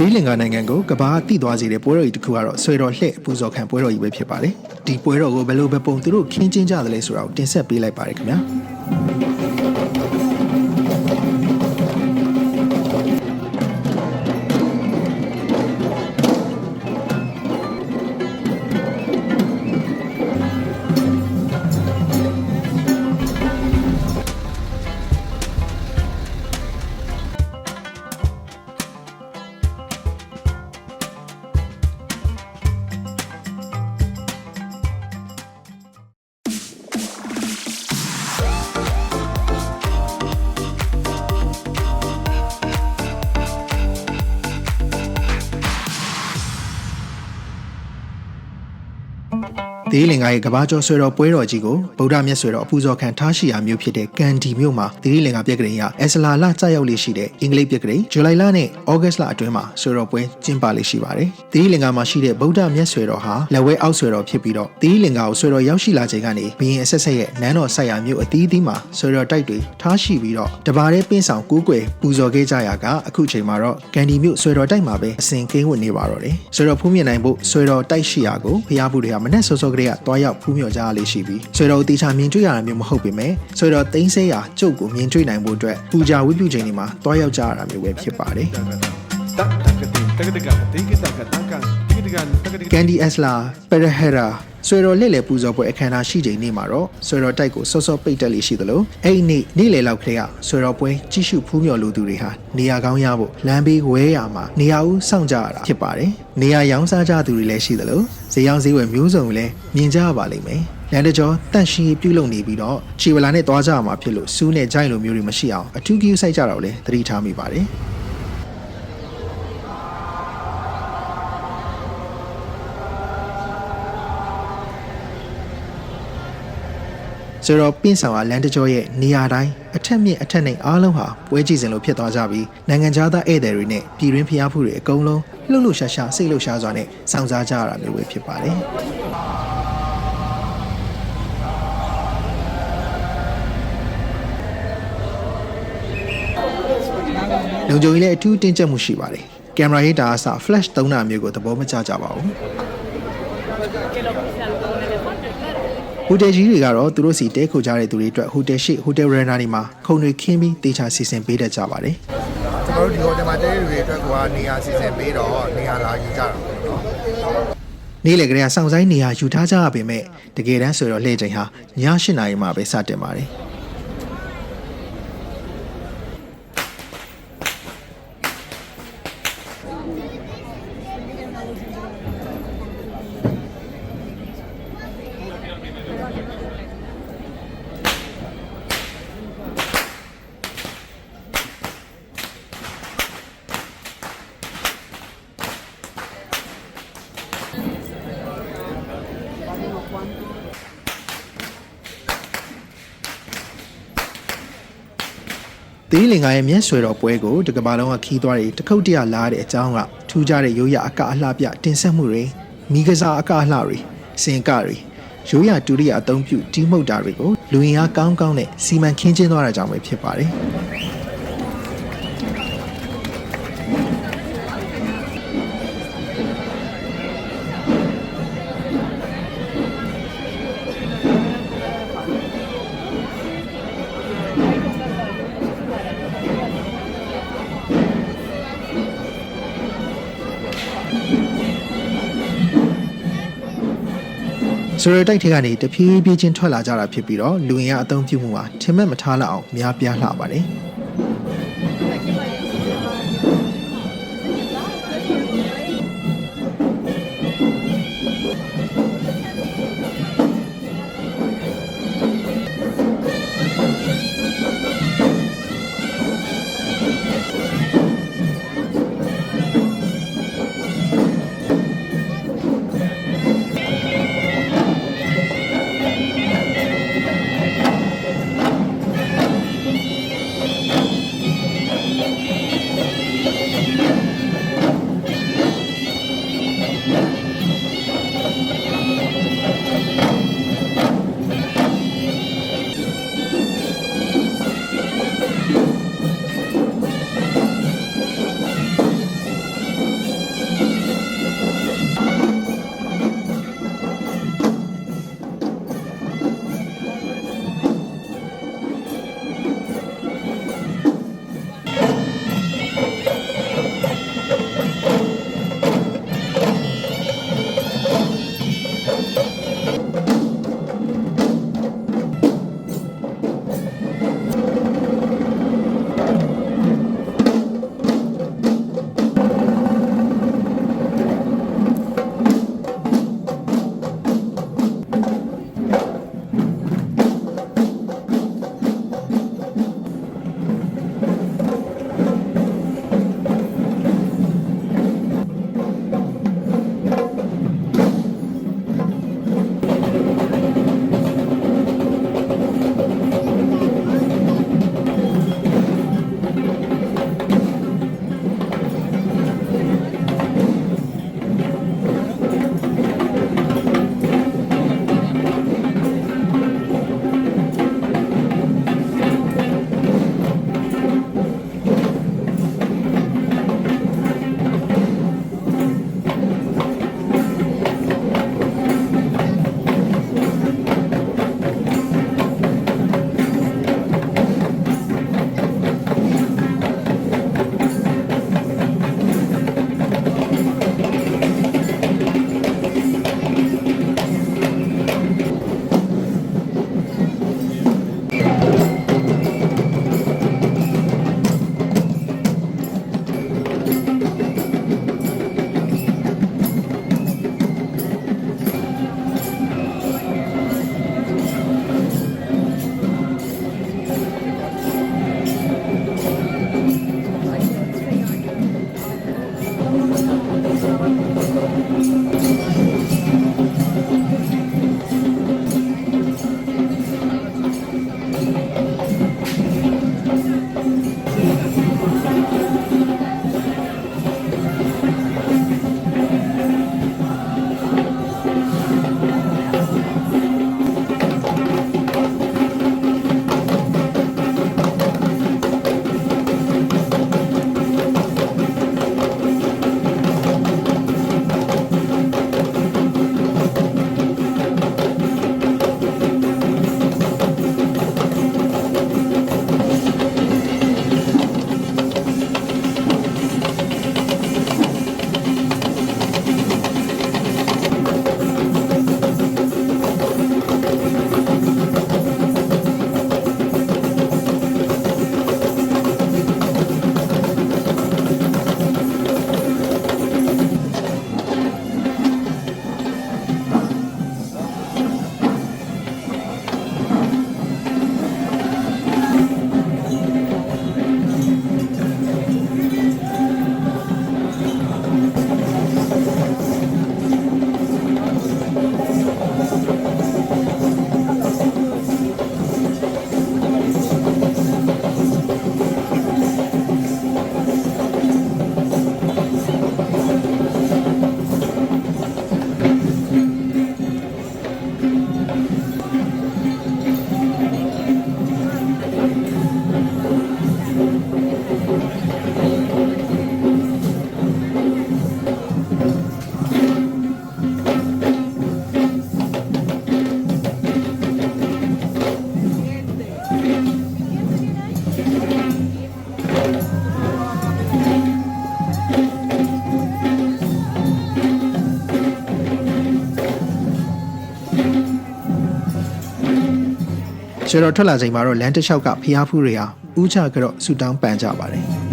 သီရိလင်္ကာနိုင်ငံကိုကဘာတိသွားစေတဲ့ပွဲတော်ကြီးတစ်ခုကတော့ဆွေတော်လှဲ့ပူဇော်ခံပွဲတော်ကြီးပဲဖြစ်ပါတယ်ဒီပွဲတော်ကိုဘယ်လိုပဲပုံသူတို့ခင်းကျင်းကြတယ်လဲဆိုတာကိုတင်ဆက်ပေးလိုက်ပါတယ်ခင်ဗျာ ဒေးလင်္ကာရဲ့ကဘာကျော်ဆွေတော်ပွဲတော်ကြီးကိုဗုဒ္ဓမြတ်ဆွေတော်အပူဇော်ခံထားရှိရာမြို့ဖြစ်တဲ့ကန်ဒီမြို့မှာဒေးလင်္ကာပြက်ကလေးရအက်စလာလကြာရောက်လေးရှိတဲ့အင်္ဂလိပ်ပြက်ကလေးဇူလိုင်လနဲ့ဩဂတ်လအတွင်းမှာဆွေတော်ပွဲကျင်းပလေးရှိပါတယ်။ဒေးလင်္ကာမှာရှိတဲ့ဗုဒ္ဓမြတ်ဆွေတော်ဟာလက်ဝဲအောက်ဆွေတော်ဖြစ်ပြီးတော့ဒေးလင်္ကာကိုဆွေတော်ရောက်ရှိလာချိန်ကနေဘီရင်အဆက်ဆက်ရဲ့နန်းတော်ဆိုင်ရာမြို့အသီးသီးမှာဆွေတော်တိုက်တွေထားရှိပြီးတော့တပါးတဲ့ပင်းဆောင်ကူးကွယ်ပူဇော်ခဲ့ကြရာကအခုချိန်မှာတော့ကန်ဒီမြို့ဆွေတော်တိုက်မှာပဲအစဉ်ကင်းဝတ်နေပါတော့တယ်။ဆွေတော်ဖူးမြင်နိုင်ဖို့ဆွေတော်တိုက်ရှိရာကိုဖျားဖို့တွေကမနဲ့စောစောကလေးကတွားရောက်ဖူးမြော်ကြရလေးရှိပြီးဆွေတော်တေချာမြင်တွေ့ရတာမျိုးမဟုတ်ပေမဲ့ဆွေတော်သိန်းဆဲရာကျုပ်ကိုမြင်တွေ့နိုင်ဖို့အတွက်ပူဇာဝိပုချိန်တွေမှာတွားရောက်ကြရတာမျိုးပဲဖြစ်ပါတယ်။ Candy Asla Perahera ဆွေတော်လက်လေပူဇော်ပွဲအခမ်းအနားရှိချိန်နေ့မှာတော့ဆွေတော်တိုက်ကိုစောစောပိတ်တက်လေးရှိသလိုအဲ့ဒီနေ့နေ့လေလောက်ခရေကဆွေတော်ပွဲကြီးစုဖူးမြော်လူသူတွေဟာနေရာကောင်းရဖို့လမ်းဘေးဝဲရမှာနေရာဦးစောင့်ကြရတာဖြစ်ပါတယ်။နေရာရောင်းစားကြသူတွေလည်းရှိသလိုဈေးရောင်းဈေးဝယ်မျိုးစုံလည်းမြင်ကြရပါလိမ့်မယ်။လန်တကျော်တန့်ရှိပြုတ်လုံနေပြီးတော့ခြေဝလာနဲ့သွားကြရမှာဖြစ်လို့စူးနဲ့ကြိုက်လိုမျိုးတွေမရှိအောင်အထူးကြီးစိုက်ကြတော့လေသတိထားမိပါတယ်။ ဆိုတော့ပင့်ဆောင်ကလန်တကြောရဲ့နေရာတိုင်းအထက်မြင့်အထက်နှိမ်အားလုံးဟာပွဲကြည့်စဉ်လိုဖြစ်သွားကြပြီးနိုင်ငံခြားသားဧည့်သည်တွေနဲ့ပြည်တွင်းဖျားဖူးတွေအကုန်လုံးလှုပ်လှုပ်ရှားရှားစိတ်လှုပ်ရှားစွာနဲ့စောင့်စားကြရတာမျိုးပဲဖြစ်ပါတယ်လုံခြုံရေးလည်းအထူးတင်းကျပ်မှုရှိပါတယ်ကင်မရာရေးတာအစ flash သုံးတာမျိုးကိုသဘောမကျကြပါဘူး ဟိုတယ်ကြီးတွေကတော့သူတို့စီတဲခိုကြတဲ့သူတွေအတွက်ဟိုတယ်ရှိဟိုတယ်ရန်နာတွေမှာခုံတွေခင်းပြီးတေချာစီစဉ်ပေးတတ်ကြပါတယ်ကျွန်တော်တို့ဒီဟိုတယ်မှာတဲတွေအတွက်ကနေရာစီစဉ်ပေးတော့နေရာလာယူကြတာပေါ့နော်။နေ့လည်ကလေးကစောင့်ဆိုင်နေရာယူထားကြရပေမဲ့တကယ်တမ်းဆိုတော့လှည့်ချိန်ဟာည8နာရီမှပဲစတင်ပါတယ်။ လင်္ကာရဲ့မျက်ဆွဲတော်ပွဲကိုတကဘာလုံးကခီးသွားတွေတခုတ်တရလာတဲ့အကြောင်းကထူးခြားတဲ့ရိုးရာအကအလှပြတင်ဆက်မှုတွေမိကစားအကအလှတွေစင်ကတွေရိုးရာတူရိယာအသုံးပြုတီးမှုတ်တာတွေကိုလူရင်အားကောင်းကောင်းနဲ့စီမံခင်းကျင်းသွားတာကြောင့်ပဲဖြစ်ပါတယ်။ ဆိုရတိုက်ထဲကနေတဖြည်းဖြည်းချင်းထွက်လာကြတာဖြစ်ပြီးတော့လူရင်ကအသုံးပြုမှုဟာထင်မဲ့မထားလောက်အောင်များပြားလှပါတယ် ဆွေတော်ထွက်လာချိန်မှာတော့လမ်းတစ်လျှောက်ကဖျားဖူးတွေဟာဦးချကတော့ဆူတောင်းပန်ကြပါတယ်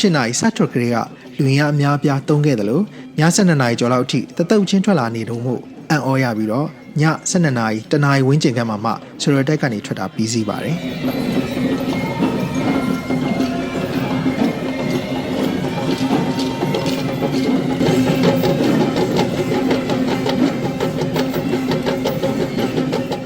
၈နာရီစထွက်ကလေးကလူရင်းအများအပြားတုံးခဲ့တယ်လို့ည7နာရီကျော်လောက်အထိတတုတ်ချင်းထွက်လာနေတော့မို့အံ့ဩရပြီးတော့ည7နာရီတနာရီဝန်းကျင်ခန့်မှာမှဆိုရတက်ကနေထွက်တာပြီးစီးပါတယ်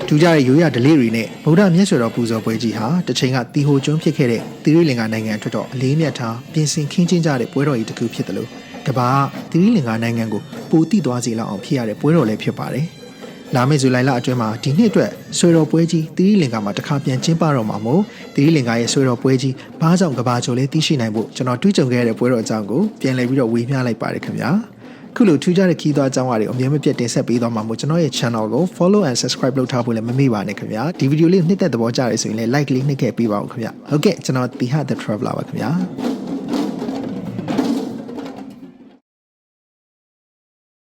ထူးခြားတဲ့ရိုးရာဓလေ့တွေနဲ့ဗုဒ္ဓမြတ်စွာတော်ပူဇော်ပွဲကြီးဟာတစ်ချိန်ကတီဟိုကျွန်းဖြစ်ခဲ့တဲ့သီရိလင်္ကာနိုင်ငံအတွက်တော့အလေးမြတ်ထားပြင်ဆင်ခင်းကျင်းကြတဲ့ပွဲတော်ကြီးတစ်ခုဖြစ်တယ်လို့ကမ္ဘာကသီရိလင်္ကာနိုင်ငံကိုပိုတိသွားစေလောက်အောင်ဖြစ်ရတဲ့ပွဲတော်လည်းဖြစ်ပါတယ်။လာမယ့်ဇူလိုင်လအတွင်းမှာဒီနှစ်အတွက်ဆွေတော်ပွဲကြီးသီရိလင်္ကာမှာတစ်ခါပြန်ကျင်းပတော့မှာမို့သီရိလင်္ကာရဲ့ဆွေတော်ပွဲကြီးဘားကြောင့်ကဘာချိုလေးသိရှိနိုင်ဖို့ကျွန်တော်တွေးကြုံခဲ့ရတဲ့ပွဲတော်အကြောင်းကိုပြန်လည်ပြီးတော့ဝေမျှလိုက်ပါတယ်ခင်ဗျာ။ ခုလိုထူးခြားတဲ့ခီးသွွားအကြောင်းအရာတွေအမြဲမပြတ်တင်ဆက်ပေးသွားမှာမို့ကျွန်တော်ရဲ့ channel ကို follow and subscribe လုပ်ထားဖို့လည်းမမေ့ပါနဲ့ခင်ဗျာဒီဗီဒီယိုလေးကိုနှစ်သက်သဘောကျရဆိုရင်လည်း like လေးနှိပ်ခဲ့ပေးပါဦးခင်ဗျာဟုတ်ကဲ့ကျွန်တော်တီဟာ the traveler ပါခင်ဗျာ